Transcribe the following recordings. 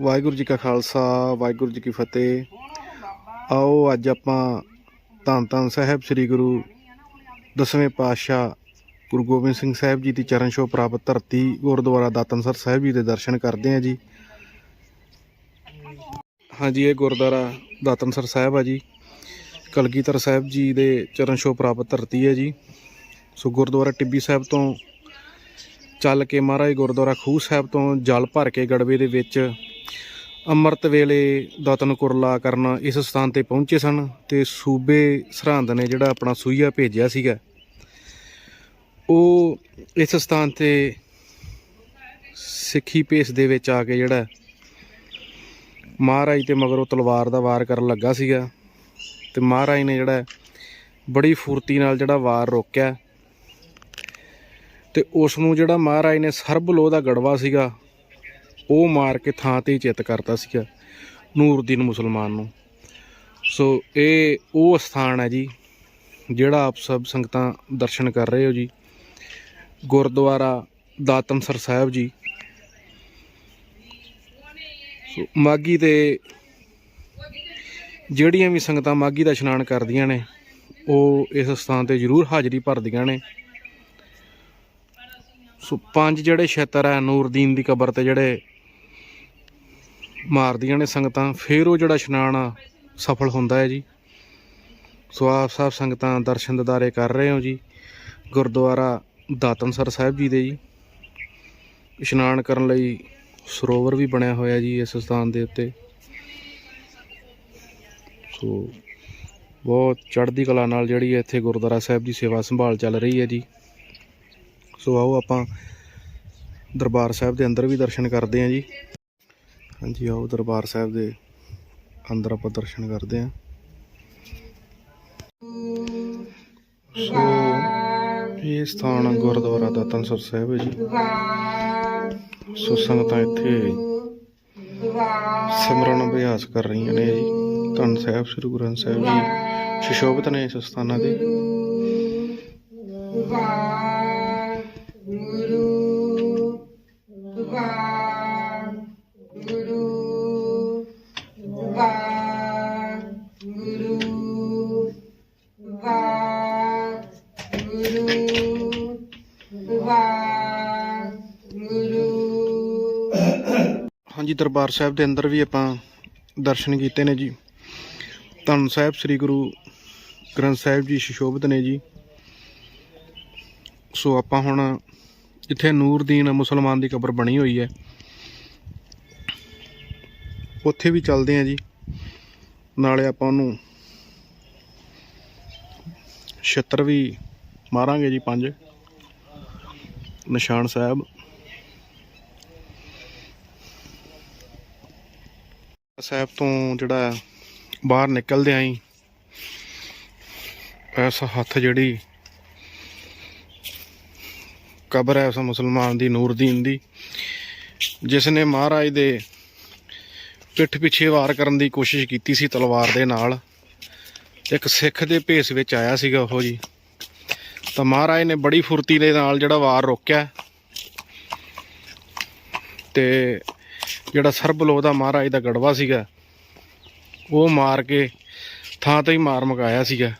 ਵਾਹਿਗੁਰੂ ਜੀ ਕਾ ਖਾਲਸਾ, ਵਾਹਿਗੁਰੂ ਜੀ ਕੀ ਫਤਿਹ। ਆਓ ਅੱਜ ਆਪਾਂ ਧੰਨ ਧੰਨ ਸਾਹਿਬ ਸ੍ਰੀ ਗੁਰੂ ਦਸਵੇਂ ਪਾਤਸ਼ਾਹ ਗੁਰੂ ਗੋਬਿੰਦ ਸਿੰਘ ਸਾਹਿਬ ਜੀ ਦੀ ਚਰਨ ਛੋਹ ਪ੍ਰਾਪਤ ਧਰਤੀ ਗੁਰਦੁਆਰਾ ਦਾਤਨਸਰ ਸਾਹਿਬ ਜੀ ਦੇ ਦਰਸ਼ਨ ਕਰਦੇ ਹਾਂ ਜੀ। ਹਾਂਜੀ, ਇਹ ਗੁਰਦੁਆਰਾ ਦਾਤਨਸਰ ਸਾਹਿਬ ਆ ਜੀ। ਕਲਗੀਧਰ ਸਾਹਿਬ ਜੀ ਦੇ ਚਰਨ ਛੋਹ ਪ੍ਰਾਪਤ ਧਰਤੀ ਹੈ ਜੀ। ਸੋ ਗੁਰਦੁਆਰਾ ਟਿੱਬੀ ਸਾਹਿਬ ਤੋਂ ਚੱਲ ਕੇ ਮਹਾਰਾਜ ਗੁਰਦੁਆਰਾ ਖੂਹ ਸਾਹਿਬ ਤੋਂ ਜਲ ਭਰ ਕੇ ਗੜਵੇ ਦੇ ਵਿੱਚ ਅੰਮ੍ਰਿਤ ਵੇਲੇ ਦਤਨ ਕੁਰਲਾ ਕਰਨ ਇਸ ਸਥਾਨ ਤੇ ਪਹੁੰਚੇ ਸਨ ਤੇ ਸੂਬੇ ਸਰਹੰਦ ਨੇ ਜਿਹੜਾ ਆਪਣਾ ਸੂਈਆ ਭੇਜਿਆ ਸੀਗਾ, ਉਹ ਇਸ ਸਥਾਨ ਤੇ ਸਿੱਖੀ ਭੇਸ ਦੇ ਵਿੱਚ ਆ ਕੇ ਜਿਹੜਾ ਮਹਾਰਾਜ ਤੇ ਮਗਰੋਂ ਤਲਵਾਰ ਦਾ ਵਾਰ ਕਰਨ ਲੱਗਾ ਸੀਗਾ ਤੇ ਮਹਾਰਾਜ ਨੇ ਜਿਹੜਾ ਬੜੀ ਫੁਰਤੀ ਨਾਲ ਜਿਹੜਾ ਵਾਰ ਰੋਕਿਆ ਤੇ ਉਸ ਨੂੰ ਜਿਹੜਾ ਮਹਾਰਾਜ ਨੇ ਸਰਬ ਲੋਹ ਦਾ ਗੜਵਾ ਸੀਗਾ ਉਹ ਮਾਰ ਕੇ ਥਾਂ ਤੇ ਹੀ ਚਿੱਤ ਕਰਤਾ ਸੀਗਾ ਨੂਰਦੀਨ ਮੁਸਲਮਾਨ ਨੂੰ। ਸੋ ਇਹ, ਉਹ ਸਥਾਨ ਹੈ ਜੀ, ਜਿਹੜਾ ਆਪ ਸਭ ਸੰਗਤਾਂ ਦਰਸ਼ਨ ਕਰ ਰਹੇ ਹੋ ਜੀ। ਗੁਰਦੁਆਰਾ ਦਾਤਮਸਰ ਸਾਹਿਬ ਜੀ। ਸੋ ਮਾਗੀ 'ਤੇ ਜਿਹੜੀਆਂ ਵੀ ਸੰਗਤਾਂ ਮਾਗੀ ਦਾ ਇਸ਼ਨਾਨ ਕਰਦੀਆਂ ਨੇ, ਉਹ ਇਸ ਸਥਾਨ ਤੇ ਜ਼ਰੂਰ ਹਾਜ਼ਰੀ ਭਰਦੀਆਂ ਨੇ। ਸੋ ਪੰਜ ਜਿਹੜੇ ਛੇਤਰ ਹੈ ਨੂਰਦੀਨ ਦੀ ਕਬਰ ਤੇ ਜਿਹੜੇ ਮਾਰਦੀਆਂ ਨੇ ਸੰਗਤਾਂ, ਫਿਰ ਉਹ ਜਿਹੜਾ ਇਸ਼ਨਾਨ ਆ ਸਫਲ ਹੁੰਦਾ ਹੈ ਜੀ। ਸੋ ਆਪ ਸਾਹਿਬ ਸੰਗਤਾਂ ਦਰਸ਼ਨ ਦਿਦਾਰੇ ਕਰ ਰਹੇ ਹੋ ਜੀ। ਗੁਰਦੁਆਰਾ ਦਾਤਨਸਰ ਸਾਹਿਬ ਜੀ ਦੇ ਜੀ। ਇਸ਼ਨਾਨ ਕਰਨ ਲਈ ਸਰੋਵਰ ਵੀ ਬਣਿਆ ਹੋਇਆ ਜੀ ਇਸ ਸਥਾਨ ਦੇ ਉੱਤੇ। ਸੋ ਬਹੁਤ ਚੜ੍ਹਦੀ ਕਲਾ ਨਾਲ ਜਿਹੜੀ ਹੈ ਇੱਥੇ ਗੁਰਦੁਆਰਾ ਸਾਹਿਬ ਦੀ ਸੇਵਾ ਸੰਭਾਲ ਚੱਲ ਰਹੀ ਹੈ ਜੀ। ਸੋ ਆਓ ਆਪਾਂ ਦਰਬਾਰ ਸਾਹਿਬ ਦੇ ਅੰਦਰ ਵੀ ਦਰਸ਼ਨ ਕਰਦੇ ਹਾਂ ਜੀ। ਹਾਂਜੀ, ਆਓ ਦਰਬਾਰ ਸਾਹਿਬ ਦੇ ਅੰਦਰ ਆਪਾਂ ਦਰਸ਼ਨ ਕਰਦੇ ਹਾਂ। ਸੋ, ਇਹ ਸਥਾਨ ਗੁਰਦੁਆਰਾ ਦਾਤਨਸਰ ਸਾਹਿਬ ਹੈ ਜੀ। ਸੋ, ਸੰਗਤਾਂ ਇੱਥੇ ਸਿਮਰਨ ਅਭਿਆਸ ਕਰ ਰਹੀਆਂ ਨੇ ਜੀ। ਧੰਨ ਸਾਹਿਬ, ਸ੍ਰੀ ਗੁਰੂ ਗ੍ਰੰਥ ਸਾਹਿਬ ਜੀ। ਸ਼ਿਸ਼ੋਭਤ ਨੇ ਇਸ ਸਥਾਨਾਂ ਦੇ। ਹਾਂਜੀ, ਦਰਬਾਰ ਸਾਹਿਬ ਦੇ ਅੰਦਰ ਵੀ ਆਪਾਂ ਦਰਸ਼ਨ ਕੀਤੇ ਨੇ ਜੀ। ਧੰਨ ਸਾਹਿਬ, ਸ੍ਰੀ ਗੁਰੂ ਗ੍ਰੰਥ ਸਾਹਿਬ ਜੀ ਸ਼ਿਸ਼ੋਭਤ ਨੇ ਜੀ। ਸੋ ਆਪਾਂ ਹੁਣ ਜਿੱਥੇ ਨੂਰਦੀਨ ਮੁਸਲਮਾਨ ਦੀ ਕਬਰ ਬਣੀ ਹੋਈ ਹੈ। ਉੱਥੇ ਵੀ ਚੱਲਦੇ ਹਾਂ ਜੀ। ਨਾਲੇ ਆਪਾਂ ਉਹਨੂੰ ਛੱਤਰ ਵੀ ਮਾਰਾਂਗੇ ਜੀ ਪੰਜ। ਨਿਸ਼ਾਨ ਸਾਹਿਬ। ਸਾਹਿਬ ਤੋਂ ਜਿਹੜਾ ਬਾਹਰ ਨਿਕਲਦੇ ਆਂ ਐਸਾ ਹੱਥ ਜਿਹੜੀ ਕਬਰ ਹੈ ਉਸ ਮੁਸਲਮਾਨ ਦੀ, ਨੂਰਦੀਨ ਦੀ, ਜਿਸ ਨੇ ਮਹਾਰਾਜ ਦੇ ਪਿੱਠ ਪਿੱਛੇ ਵਾਰ ਕਰਨ ਦੀ ਕੋਸ਼ਿਸ਼ ਕੀਤੀ ਸੀ ਤਲਵਾਰ ਦੇ ਨਾਲ, ਇੱਕ ਸਿੱਖ ਦੇ ਭੇਸ ਵਿੱਚ ਆਇਆ ਸੀਗਾ ਉਹ ਜੀ। ਤਾਂ ਮਹਾਰਾਜ ਨੇ ਬੜੀ ਫੁਰਤੀ ਦੇ ਨਾਲ ਜਿਹੜਾ ਵਾਰ ਰੋਕਿਆ। ਤੇ ਜਿਹੜਾ ਸਰਬਲੋ ਦਾ ਮਹਾਰਾਜ ਦਾ ਗੜਵਾ ਸੀਗਾ, ਉਹ ਮਾਰ ਕੇ ਥਾਂ ਤੇ ਹੀ ਮਾਰ ਮਕਾਇਆ ਸੀਗਾ।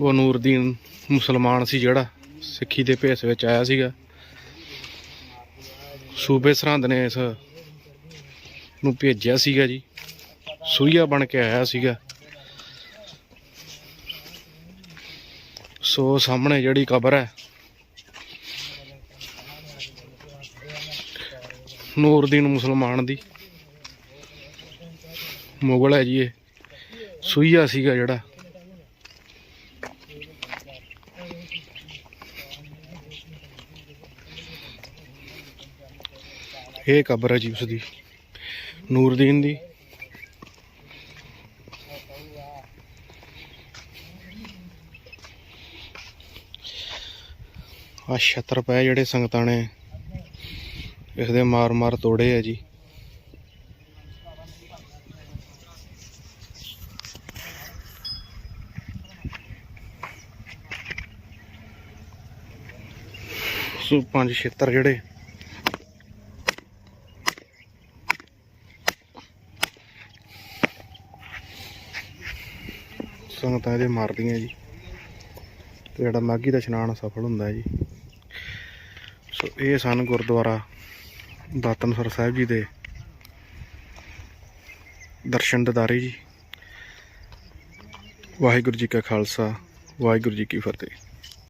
ਉਹ ਨੂਰਦੀਨ ਮੁਸਲਮਾਨ ਸੀ ਜਿਹੜਾ, ਸਿੱਖੀ ਦੇ ਭੇਸ ਵਿੱਚ ਆਇਆ ਸੀਗਾ। ਸੂਬੇ ਸਰਹੰਦ ਨੇ ਇਸ ਨੂੰ ਭੇਜਿਆ ਸੀਗਾ ਜੀ। ਸੂਈਆ ਬਣ ਕੇ ਆਇਆ ਸੀਗਾ। ਸੋ ਸਾਹਮਣੇ ਜਿਹੜੀ ਕਬਰ ਹੈ ਨੂਰਦੀਨ ਮੁਸਲਮਾਨ ਦੀ। ਮੁਗਲ ਹੈ ਜੀ ਇਹ। ਸੂਈਆ ਸੀਗਾ ਜਿਹੜਾ। ਇਹ ਕਬਰ ਹੈ ਜੀ ਉਸ ਦੀ ਨੂਰਦੀਨ ਦੀ। ਆ ਛਤਰ ਪਏ ਜਿਹੜੇ ਸੰਗਤਾਂ ਨੇ। ਇਸ ਦੇ ਮਾਰ ਮਾਰ ਤੋੜੇ ਆ ਜੀ। ਸੋ ਪੰਜ ਛੇਤਰ ਜਿਹੜੇ। ਸੰਗਤਾਂ ਇਹਦੇ ਮਾਰਦੀਆਂ ਜੀ। ਤੇ ਜਿਹੜਾ ਮਾਗੀ ਦਾ ਇਸ਼ਨਾਨ ਸਫਲ ਹੁੰਦਾ ਜੀ। ਸੋ ਇਹ ਸਨ ਗੁਰਦੁਆਰਾ ਦਾਤਨਸਰ ਸਾਹਿਬ ਜੀ ਦੇ ਦਰਸ਼ਨ ਦਿਦਾਰੇ ਜੀ। ਵਾਹਿਗੁਰੂ ਜੀ ਕਾ ਖਾਲਸਾ, ਵਾਹਿਗੁਰੂ ਜੀ ਕੀ ਫਤਿਹ।